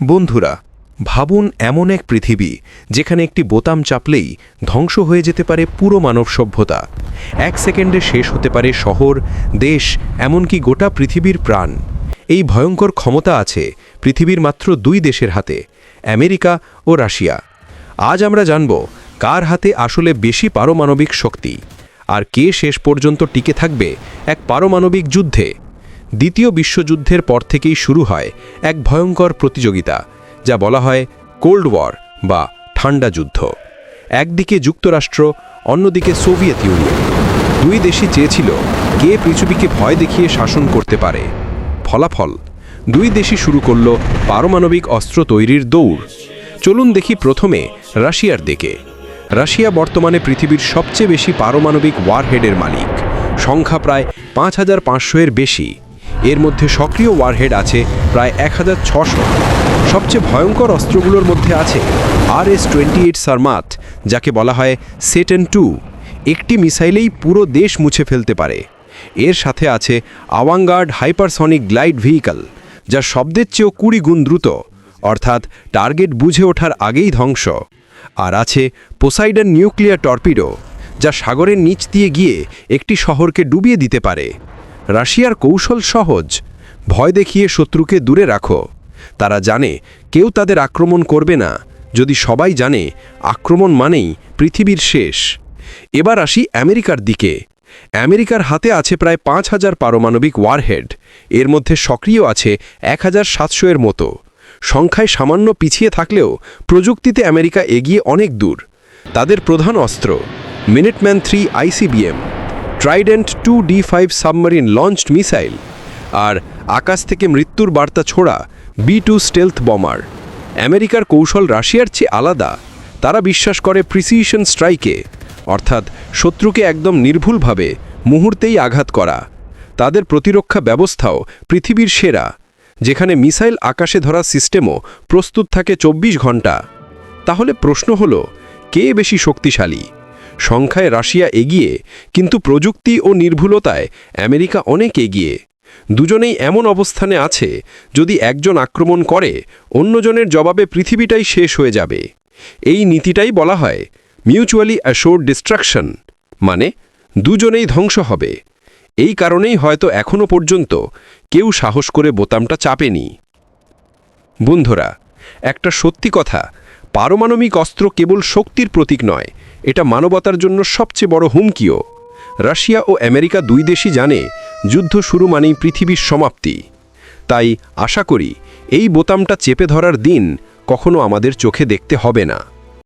বন্ধুরা, ভাবুন এমন এক পৃথিবী যেখানে একটি বোতাম চাপলেই ধ্বংস হয়ে যেতে পারে পুরো মানব সভ্যতা। এক সেকেন্ডে শেষ হতে পারে শহর, দেশ, এমনকি গোটা পৃথিবীর প্রাণ। এই ভয়ঙ্কর ক্ষমতা আছে পৃথিবীর মাত্র দুই দেশের হাতে, আমেরিকা ও রাশিয়া। আজ আমরা জানব কার হাতে আসলে বেশি পারমাণবিক শক্তি, আর কে শেষ পর্যন্ত টিকে থাকবে এক পারমাণবিক যুদ্ধে। দ্বিতীয় বিশ্বযুদ্ধের পর থেকেই শুরু হয় এক ভয়ঙ্কর প্রতিযোগিতা, যা বলা হয় কোল্ড ওয়ার বা ঠান্ডা যুদ্ধ। একদিকে যুক্তরাষ্ট্র, অন্যদিকে সোভিয়েত ইউনিয়ন। দুই দেশই চেয়েছিল কে পৃথিবীকে ভয় দেখিয়ে শাসন করতে পারে। ফলাফল, দুই দেশই শুরু করল পারমাণবিক অস্ত্র তৈরির দৌড়। চলুন দেখি প্রথমে রাশিয়ার দিকে। রাশিয়া বর্তমানে পৃথিবীর সবচেয়ে বেশি পারমাণবিক ওয়ারহেডের মালিক। সংখ্যা প্রায় পাঁচ হাজার পাঁচশো এর বেশি। এর মধ্যে সক্রিয় ওয়ারহেড আছে প্রায় এক হাজার ছশো। সবচেয়ে ভয়ঙ্কর অস্ত্রগুলোর মধ্যে আছে R S twenty eight Sarmat যাকে বলা হয় সেটেন টু একটি মিসাইলেই পুরো দেশ মুছে ফেলতে পারে। এর সাথে আছে আওয়াঙ্গার্ড হাইপারসনিক গ্লাইড ভেহিকল যা শব্দের চেয়েও কুড়ি গুণ দ্রুত, অর্থাৎ টার্গেট বুঝে ওঠার আগেই ধ্বংস। আর আছে পোসাইডন নিউক্লিয়ার টর্পিডো যা সাগরের নিচ দিয়ে গিয়ে একটি শহরকে ডুবিয়ে দিতে পারে। রাশিয়ার কৌশল সহজ। ভয় দেখিয়ে শত্রুকে দূরে রাখো। তারা জানে, কেউ তাদের আক্রমণ করবে না। যদি সবাই জানে, আক্রমণ মানেই পৃথিবীর শেষ। এবার আসি আমেরিকার দিকে। আমেরিকার হাতে আছে প্রায় পাঁচ হাজার পারমাণবিক ওয়ারহেড। এর মধ্যে সক্রিয় আছে এক হাজার সাতশো এর মতো। সংখ্যায় সামান্য পিছিয়ে থাকলেও প্রযুক্তিতে আমেরিকা এগিয়ে অনেক দূর। তাদের প্রধান অস্ত্র Minuteman three ICBM Trident two D five submarine launched missile আর আকাশ থেকে মৃত্যুর বার্তা ছোড়া বি টু স্টেলথ বমার আমেরিকার কৌশল রাশিয়ার চেয়ে আলাদা। তারা বিশ্বাস করে প্রিসিশন স্ট্রাইকে অর্থাৎ শত্রুকে একদম নির্ভুলভাবে মুহূর্তেই আঘাত করা। তাদের প্রতিরক্ষা ব্যবস্থাও পৃথিবীর সেরা। যেখানে মিসাইল আকাশে ধরা সিস্টেমও প্রস্তুত থাকে চব্বিশ ঘণ্টা। তাহলে প্রশ্ন হল, কে বেশি শক্তিশালী? সংখ্যায় রাশিয়া এগিয়ে, কিন্তু প্রযুক্তি ও নির্ভুলতায় আমেরিকা অনেক এগিয়ে। দুজনেই এমন অবস্থানে আছে, যদি একজন আক্রমণ করে, অন্যজনের জবাবে পৃথিবীটাই শেষ হয়ে যাবে। এই নীতিটাই বলা হয় মিউচুয়ালি অ্যাশোর্ড ডিস্ট্রাকশন মানে দুজনেই ধ্বংস হবে। এই কারণেই হয়তো এখনও পর্যন্ত কেউ সাহস করে বোতামটা চাপেনি। বন্ধুরা, একটা সত্যি কথা পারমাণবিক অস্ত্র কেবল শক্তির প্রতীক নয়, এটা মানবতার জন্য সবচেয়ে বড় হুমকিও। রাশিয়া ও আমেরিকা দুই দেশই জানে, যুদ্ধ শুরু মানেই পৃথিবীর সমাপ্তি। তাই আশা করি, এই বোতামটা চেপে ধরার দিন কখনো আমাদের চোখে দেখতে হবে না।